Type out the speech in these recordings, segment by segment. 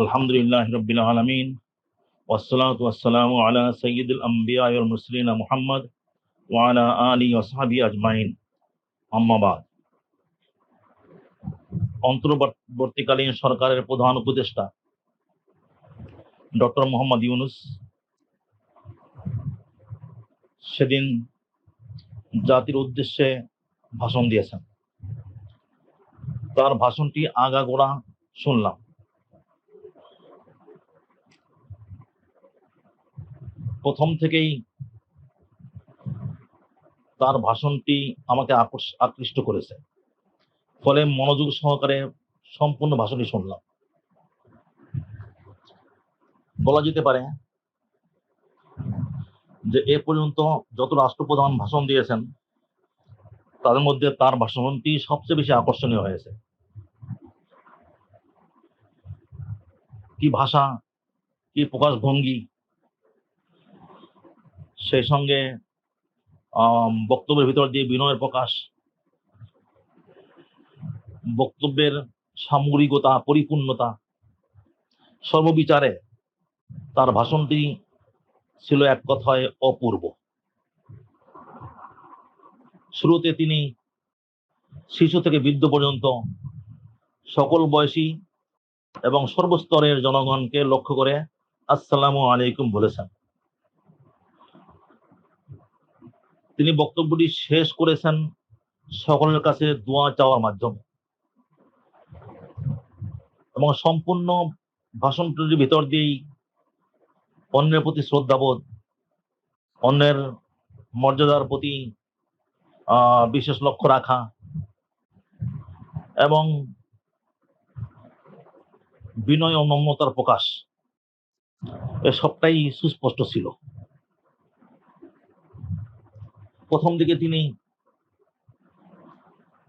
আলহামদুলিল্লাহ রবিল আলমিন। ওসলাত ওয়াসালাম আলা সৈয়দুল আম্বিয়া মুসলিন মোহাম্মদ ওয়ালা আলী ওসাহাবি আজমাইন। আম্মাবাদ অন্তর্বর্তীকালীন সরকারের প্রধান উপদেষ্টা ডক্টর মোহাম্মদ ইউনুস, সেদিন জাতির উদ্দেশ্যে ভাষণ দিয়েছেন। তার ভাষণটি আগাগোড়া শুনলাম। প্রথম থেকেই তার ভাষণটি আমাকে আকৃষ্ট করেছে। ফলে মনোযোগ সহকারে সম্পূর্ণ ভাষণটি শুনলাম। বলা যেতে পারে যে এ পর্যন্ত যত রাষ্ট্রপ্রধান ভাষণ দিয়েছেন তাদের মধ্যে তার ভাষণটি সবচেয়ে বেশি আকর্ষণীয় হয়েছে। কি ভাষা, কি প্রকাশ ভঙ্গি সেই সঙ্গে বক্তব্যের ভিতর দিয়ে বিনয়ের প্রকাশ, বক্তব্যের সামগ্রিকতা, পরিপূর্ণতা, সর্ববিচারে তার ভাষণটি ছিল এক কথায় অপূর্ব। শুরুতে তিনি শিশু থেকে বৃদ্ধ পর্যন্ত সকল বয়সী এবং সর্বস্তরের জনগণকে লক্ষ্য করে, আসসালামু আলাইকুম বলেছেন। তিনি বক্তব্যটি শেষ করেছেন সকলের কাছে দোয়া চাওয়ার মাধ্যমে। এবং সম্পূর্ণ ভাষণটির ভিতর দিয়েই অন্যের প্রতি শ্রদ্ধাবোধ, অন্যের মর্যাদার প্রতি বিশেষ লক্ষ্য রাখা এবং বিনয় ও প্রকাশ, এ সবটাই সুস্পষ্ট ছিল। প্রথম দিকে তিনি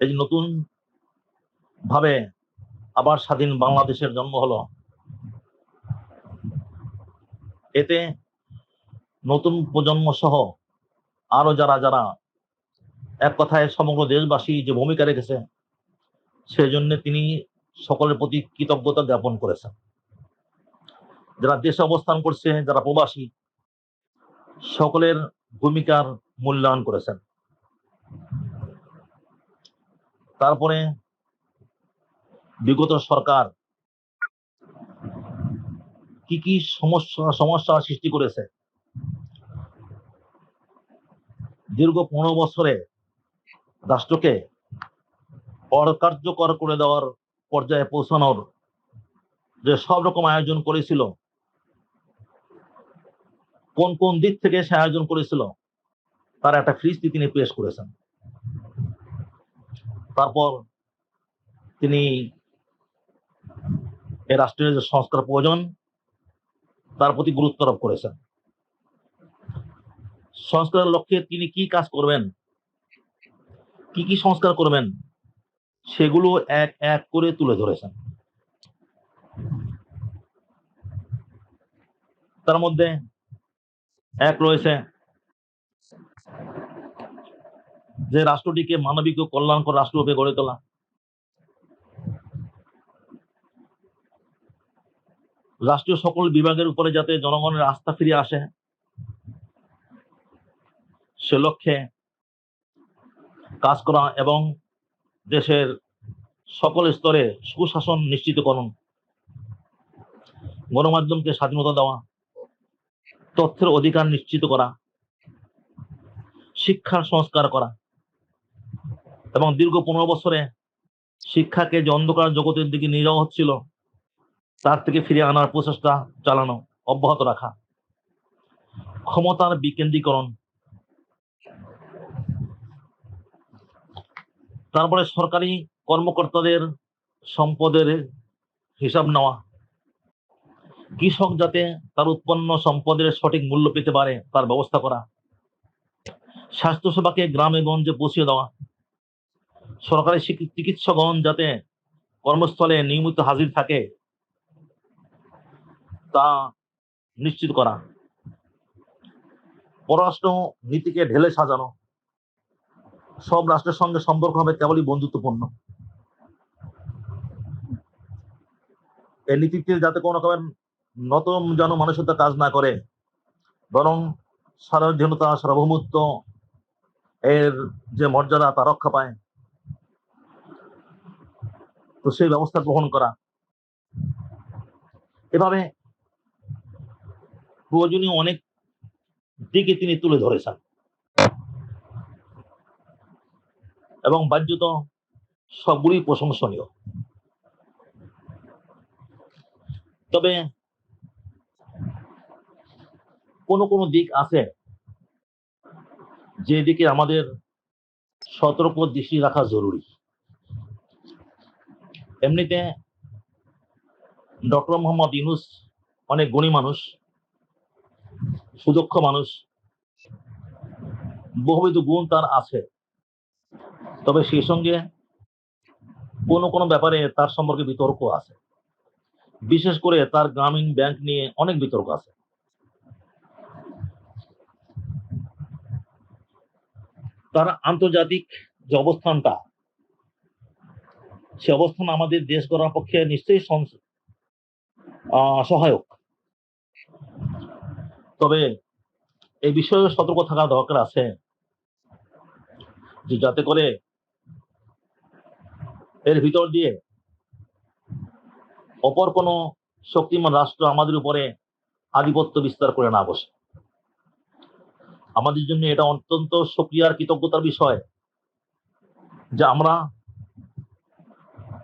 এই নতুন ভাবে আবার স্বাধীন বাংলাদেশের জন্ম হলো। এতে নতুন প্রজন্ম সহ আরও যারা যারা এক কথায় সমগ্র দেশবাসী যে ভূমিকা রেখেছে সেই জন্য তিনি সকলের প্রতি কৃতজ্ঞতা জ্ঞাপন করেছেন। যারা দেশে অবস্থান করছে, যারা প্রবাসী, সকলের ভূমিকার মূল্যায়ন করেছেন। তারপরে বিগত সরকার কি কি সমস্যা সমস্যা সৃষ্টি করেছে? দীর্ঘ পনেরো বছরে রাষ্ট্রকে অকার্যকর করে দেওয়ার পর্যায়ে পৌঁছানোর যে সব রকম আয়োজন করেছিল, কোন কোন দিক থেকে সে আয়োজন করেছিল? তার একটা ফ্রিস্তি তিনি পেশ করেছেন। তারপর তিনি এ রাষ্ট্রের যে সংস্কার প্রয়োজন, তার প্রতি গুরুত্ব আরোপ করেছেন। সংস্কারের লক্ষ্যে তিনি কি কাজ করবেন? কি কি সংস্কার করবেন? সেগুলো এক এক করে তুলে ধরেছেন। তার মধ্যে এক রয়েছে যে রাষ্ট্রটিকে মানবিক ও কল্যাণকর রাষ্ট্ররূপে গড়ে তোলা। রাষ্ট্রীয় সকল বিভাগের উপরে যাতে জনগণের আস্থা ফিরে আসে, সে লক্ষ্যে কাজ করা এবং দেশের সকল স্তরে সুশাসন নিশ্চিত নিশ্চিতকরণ, গণমাধ্যমকে স্বাধীনতা দেওয়া, তথ্যের অধিকার নিশ্চিত করা, শিক্ষার সংস্কার করা। এবং দীর্ঘ পনেরো বছরে শিক্ষাকে যে অন্ধকার জগতের দিকে নিয়ে যাওয়া হচ্ছিল, তার থেকে ফিরে আনার প্রচেষ্টা চালানো, অব্যাহত রাখা। ক্ষমতার বিকেন্দ্রীকরণ। তারপরে সরকারি কর্মকর্তাদের সম্পদের হিসাব নেওয়া। কৃষক যাতে তার উৎপন্ন সম্পদের সঠিক মূল্য পেতে পারে, তার ব্যবস্থা করা। স্বাস্থ্যসেবাকে গ্রামে গঞ্জে পৌঁছে দেওয়া। সরকারি চিকিৎসকগণ যাতে কর্মস্থলে নিয়মিত হাজির থাকে, তা নিশ্চিত করা। পররাষ্ট্র নীতিকে ঢেলে সাজানো। সব রাষ্ট্রের সঙ্গে সম্পর্ক হবে কেবলই বন্ধুত্বপূর্ণ। এই নীতিতে যাতে কোনো রকমের নতম জন মানুষতা কাজ না করে, বরং স্বাধীনতা সার্বভৌমত্ব এর যে মর্যাদা, তা রক্ষা পায়। তো সেই ব্যবস্থা গ্রহণ করা। এভাবে প্রয়োজনীয় অনেক দিকে তিনি তুলে ধরেছেন। এবং বাহ্যত সবগুলি প্রশংসনীয়। তবে কোনো কোনো দিক আছে যে দিকে আমাদের সতর্ক দৃষ্টি রাখা জরুরি। এমনিতে ডক্টর মোহাম্মদ ইউনুস অনেক গুণী মানুষ, সুদক্ষ মানুষ। বহুবিধ গুণ তার আছে। তবে সেই সঙ্গে কোনো কোনো ব্যাপারে তার সম্পর্কে বিতর্ক আছে। বিশেষ করে তার গ্রামীণ ব্যাংক নিয়ে অনেক বিতর্ক আছে। তার আন্তর্জাতিক যে অবস্থানটা সে অবস্থান আমাদের দেশ গড়ার পক্ষে নিশ্চয়ই সহায়ক। তবে এই বিষয়ে সতর্ক থাকা দরকার আছে যে যাতে করে এর ভিতর দিয়ে অপর কোনো শক্তিমান রাষ্ট্র আমাদের উপরে আধিপত্য বিস্তার করে না বসে। আমাদের জন্য এটা অত্যন্ত সক্রিয়ার কৃতজ্ঞতার বিষয় যে আমরা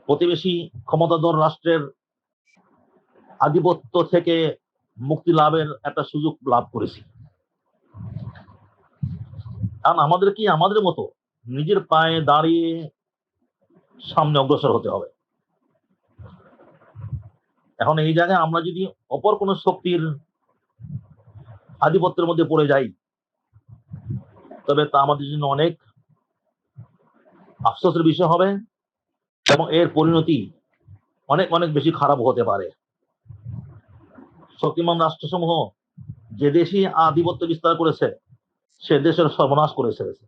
প্রতিবেশী ক্ষমতাধর রাষ্ট্রের আধিপত্য থেকে মুক্তি লাভের একটা সুযোগ লাভ করেছি। কারণ আমাদের কি? আমাদের মতো নিজের পায়ে দাঁড়িয়ে সামনে অগ্রসর হতে হবে। এখন এই জায়গায় আমরা যদি অপর কোনো শক্তির আধিপত্যের মধ্যে পড়ে যাই, তবে তা আমাদের জন্য অনেক আফসোসের বিষয় হবে। এবং এর পরিণতি অনেক অনেক বেশি খারাপ হতে পারে। শক্তিমান রাষ্ট্রসমূহ যে দেশই আধিপত্য বিস্তার করেছে, সে দেশের সর্বনাশ করে ছেড়েছে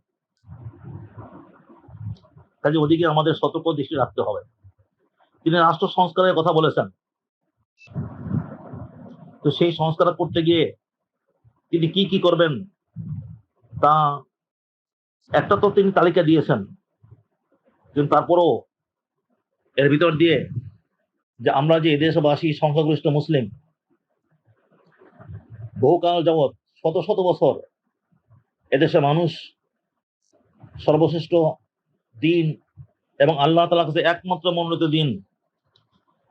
কাজে ওদিকে আমাদের সতর্ক দৃষ্টি রাখতে হবে। তিনি রাষ্ট্র সংস্কারের কথা বলেছেন। তো সেই সংস্কার করতে গিয়ে তিনি কি কি করবেন, তা একটা তো তিনি তালিকা দিয়েছেন। কিন্তু তারপরও এর ভিতর দিয়ে যে আমরা যে দেশবাসী, সংখ্যাগরিষ্ঠ মুসলিম, বহুকাল যাবৎ শত শত বছর এদেশে মানুষ সর্বশ্রেষ্ঠ দিন এবং আল্লাহ তালা কাছে একমাত্র মনোনীত দিন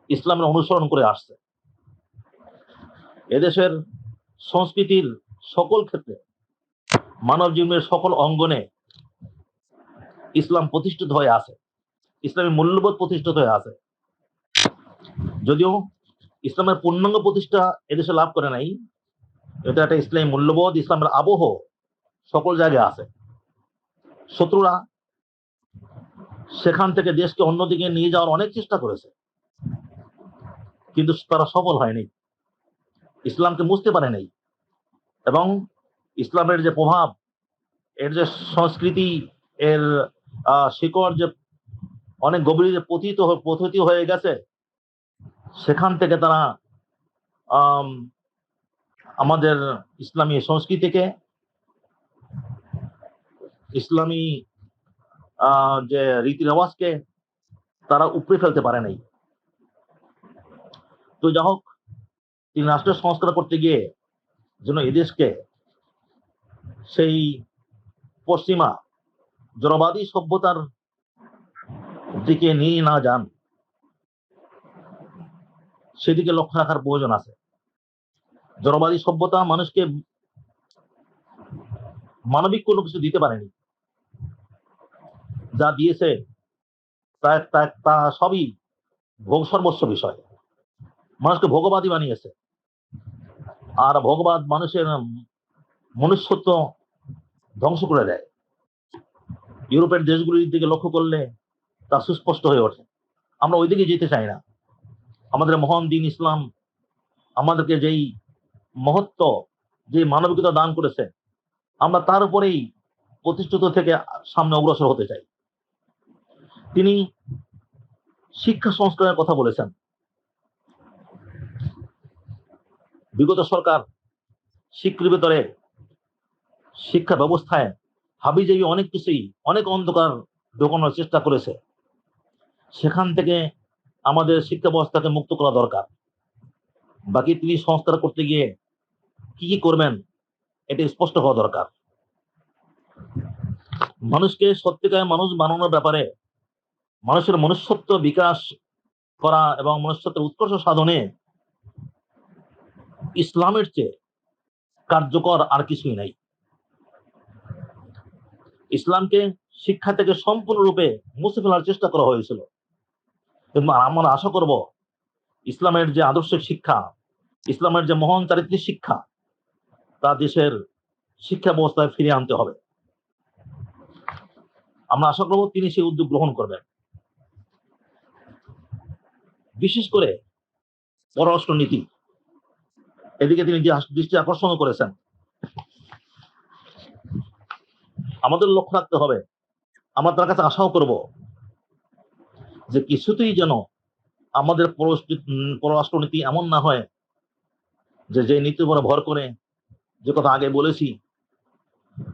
ইসলামের অনুসরণ করে আসছে। এদেশের সংস্কৃতির সকল ক্ষেত্রে মানব জীবনের সকল অঙ্গনে ইসলাম প্রতিষ্ঠিত হয়ে আছে। ইসলামী মূল্যবোধ প্রতিষ্ঠিত হয়ে আছে। যদিও ইসলামের পূর্ণাঙ্গ প্রতিষ্ঠা এদেশে লাভ করে নাই, এটা একটা ইসলামী মূল্যবোধ, ইসলামের আবহ সকল জায়গায় আছে। শত্রুরা সেখান থেকে দেশকে অন্যদিকে নিয়ে যাওয়ার অনেক চেষ্টা করেছে, কিন্তু তারা সফল হয়নি। ইসলামকে বুঝতে পারে নাই এবং ইসলামের যে প্রভাব, এর যে সংস্কৃতি, এর শিকড় যে অনেক গভীরে পতিত হ- পতিত হয়ে গেছে। সেখান থেকে তারা আম, আমাদের ইসলামী সংস্কৃতিকে ইসলামী যে রীতি রেওয়াজকে তারা উপড়ে ফেলতে পারে নাই। তো যা হোক তিনি রাষ্ট্রের সংস্কার করতে গিয়ে যেন এদেশকে সেই পশ্চিমা জড়বাদী সভ্যতার দিকে নিয়ে না যান, সেদিকে লক্ষ্য রাখার প্রয়োজন আছে। জড়বাদী সভ্যতা মানুষকে মানবিক কোনো কিছু দিতে পারেনি। যা দিয়েছে তা, তা- সবই ভোগ সর্বস্ব বিষয়। মানুষকে ভোগবাদী বানিয়েছে। আর ভোগবাদ মানুষের মনুষ্যত্ব ধ্বংস করে দেয়। ইউরোপের দেশগুলির দিকে লক্ষ্য করলে তা সুস্পষ্ট হয়ে ওঠে। আমরা ওই দিকে যেতে চাই না। আমাদের মহান দিন ইসলাম আমাদেরকে যেই মহত্ব যে মানবিকতা দান করেছে, আমরা তার উপরেই প্রতিষ্ঠিত থেকে সামনে অগ্রসর হতে চাই। তিনি শিক্ষা সংস্কারের কথা বলেছেন। বিগত সরকার শিক্ষার ভেতরে শিক্ষা ব্যবস্থায় হাবিজাবি অনেক কিছুই অনেক অন্ধকার ঢোকানোর চেষ্টা করেছে। সেখান থেকে আমাদের শিক্ষা ব্যবস্থাকে মুক্ত করা দরকার। বাকি তিনি সংস্কার করতে গিয়ে কি কি করবেন, এটা স্পষ্ট হওয়া দরকার। মানুষকে সত্যিকার মানুষ বানানোর ব্যাপারে মানুষের মনুষ্যত্ব বিকাশ করা এবং মনুষ্যত্বের উৎকর্ষ সাধনে ইসলামের চেয়ে কার্যকর আর কিছুই নাই। ইসলামকে শিক্ষা থেকে সম্পূর্ণরূপে মুছে ফেলার চেষ্টা করা হয়েছিল। আমরা আশা করব ইসলামের যে আদর্শিক শিক্ষা, ইসলামের যে মহান চারিত্রিক শিক্ষা, তা দেশের শিক্ষা ব্যবস্থায় ফিরিয়ে আনতে হবে। আমরা আশা করব তিনি সেই উদ্যোগ গ্রহণ করবেন। বিশেষ করে পররাষ্ট্র নীতি এদিকে তিনি যে দৃষ্টি আকর্ষণ করেছেন। আমাদের লক্ষ্য রাখতে হবে। আমরা তার কাছে আশাও করব। যে কিছুতেই যেন আমাদের পররাষ্ট্র- পররাষ্ট্রনীতি এমন না হয় যে যে নীতির উপরে ভর করে, যে কথা আগে বলেছি,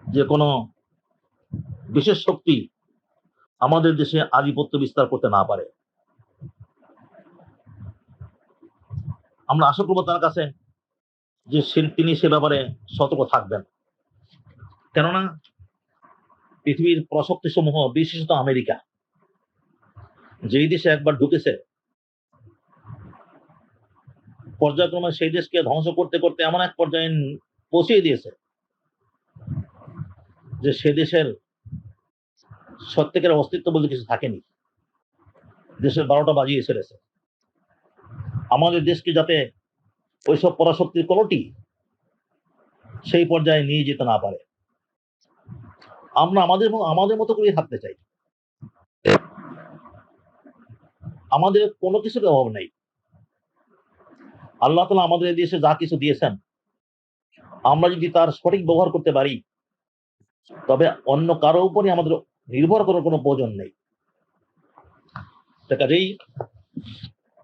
যে কোনো বিশেষ শক্তি আমাদের দেশে আধিপত্য বিস্তার করতে না পারে। আমরা আশা করব তার কাছে যে তিনি সে ব্যাপারে সতর্ক থাকবেন। কেননা পৃথিবীর প্রশক্তি সমূহ বিশেষত আমেরিকা। যেই দেশে একবার ঢুকেছে, পর্যায়ক্রমে সেই দেশকে ধ্বংস করতে করতে এমন এক পর্যায়ে পৌঁছিয়ে দিয়েছে যে সে দেশের সত্যিকার অস্তিত্ব বলতে কিছু থাকেনি। দেশের বারোটা বাজিয়ে ছেড়েছে। আমাদের দেশকে যাতে ওইসব পরাশক্তির কোনোটি সেই পর্যায়ে নিয়ে যেতে না পারে। আমরা আমাদের আমাদের মতো করে থাকতে চাই। আমাদের কোনো কিছুর অভাব নেই। আল্লাহ তালা আমাদের দেশে যা কিছু দিয়েছেন, আমরা যদি তার সঠিক ব্যবহার করতে পারি, তবে অন্য কারও উপরে আমাদের নির্ভর করার কোনো প্রয়োজন নেই। কাজেই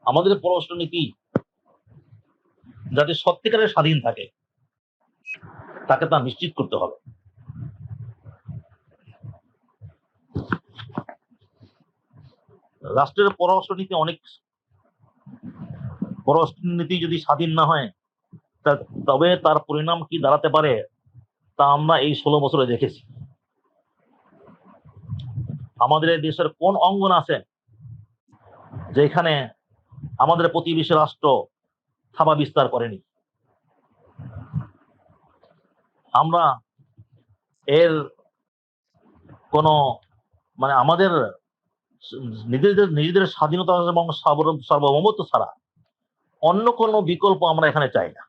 আমাদের পররাষ্ট্র নীতি যাতে সত্যিকারের স্বাধীন থাকে, তাকে তা নিশ্চিত করতে হবে। রাষ্ট্রের পররাষ্ট্র নীতি অনেক পররাষ্ট্র নীতি যদি স্বাধীন না হয় তবে তার পরিণাম কি দাঁড়াতে পারে, তা আমরা এই ষোলো বছরে দেখেছি। আমাদের দেশের কোন অঙ্গন আছে যেখানে আমাদের প্রতিবেশী রাষ্ট্র থাবা বিস্তার করেনি? আমরা এর কোন মানে আমাদের নিজেদের নিজেদের স্বাধীনতা এবং সার্বভৌমত্ব ছাড়া অন্য কোনো বিকল্প আমরা এখানে চাই না।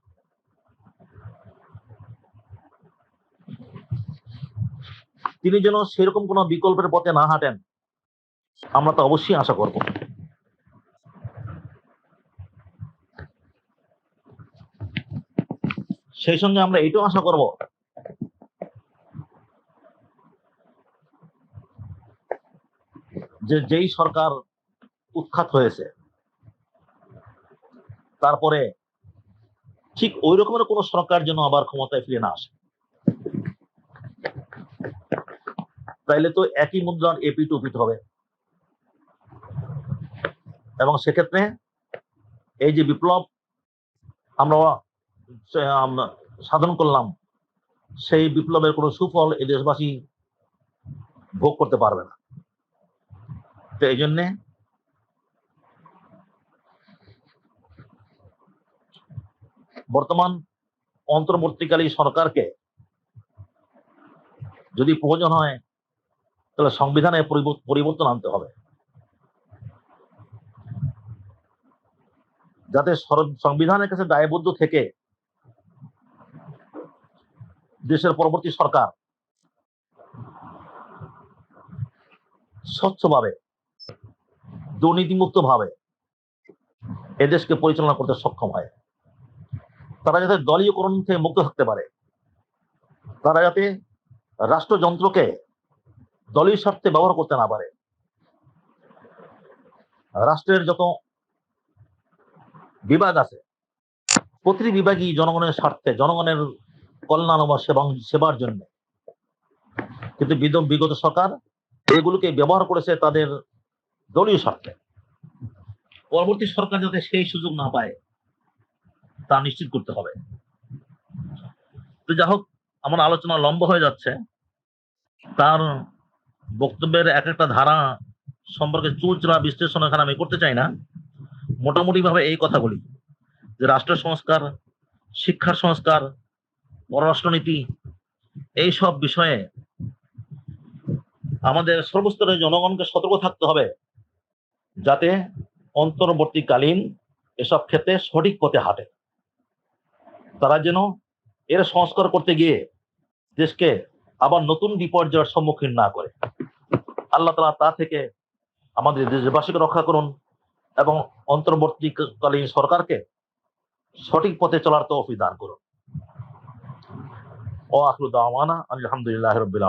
তিনি যেন সেরকম কোনো বিকল্পের পথে না হাঁটেন, আমরা তো অবশ্যই আশা করব। সেই সঙ্গে আমরা এটাও আশা করব যে, যেই সরকার উৎখাত হয়েছে, তারপরে ঠিক ওই রকমের কোন সরকার যেন আবার ক্ষমতায় ফিরে না আসে। তাইলে তো একই মুদ্রার এপি টুপিট হবে। এবং সেক্ষেত্রে এই যে বিপ্লব আমরা সাধন করলাম, সেই বিপ্লবের কোনো সুফল এই দেশবাসী ভোগ করতে পারবে না। তো এই জন্যে? বর্তমান অন্তর্বর্তীকালী সরকারকে যদি প্রয়োজন হয়, তাহলে সংবিধানে পরিবর্তন আনতে হবে। যাতে সংবিধানের কাছে দায়বদ্ধ থেকে দেশের পরবর্তী সরকার স্বচ্ছভাবে দুর্নীতিমুক্ত ভাবে এদেশকে পরিচালনা করতে সক্ষম হয়। তারা যাতে দলীয়করণ থেকে মুক্ত থাকতে পারে, তারা যাতে রাষ্ট্রযন্ত্রকে দলীয় স্বার্থে ব্যবহার করতে না পারে। রাষ্ট্রের যত বিভাগ আছে, প্রতিটি বিভাগই জনগণের স্বার্থে, জনগণের কল্যাণ বা সেবা, সেবার জন্য। কিন্তু বিগত সরকার এগুলোকে ব্যবহার করেছে তাদের দলীয় স্বার্থে পরবর্তী সরকার যাতে সেই সুযোগ না পায়, তা নিশ্চিত করতে হবে। তো যা হোক, আমার আলোচনা লম্বা হয়ে যাচ্ছে। তার বক্তব্যের এক একটা ধারা সম্পর্কে চুলচেরা বিশ্লেষণ এখানে আমি করতে চাই না। মোটামুটি ভাবে এই কথাগুলি যে রাষ্ট্র সংস্কার, শিক্ষার সংস্কার, পররাষ্ট্রনীতি, এই সব বিষয়ে আমাদের সর্বস্তরের জনগণকে সতর্ক থাকতে হবে। যাতে অন্তর্বর্তীকালীন এসব ক্ষেত্রে সঠিক পথে হাঁটে। তারা যেন এর সংস্কার করতে গিয়ে দেশকে আবার নতুন বিপর্যয়ের সম্মুখীন না করে। আল্লাহ তালা তা থেকে আমাদের দেশবাসীকে রক্ষা করুন এবং অন্তর্বর্তীকালীন সরকারকে সঠিক পথে চলার তৌফিক দান করুন। ও আখরুদ আলহামদুলিল্লাহ রবিল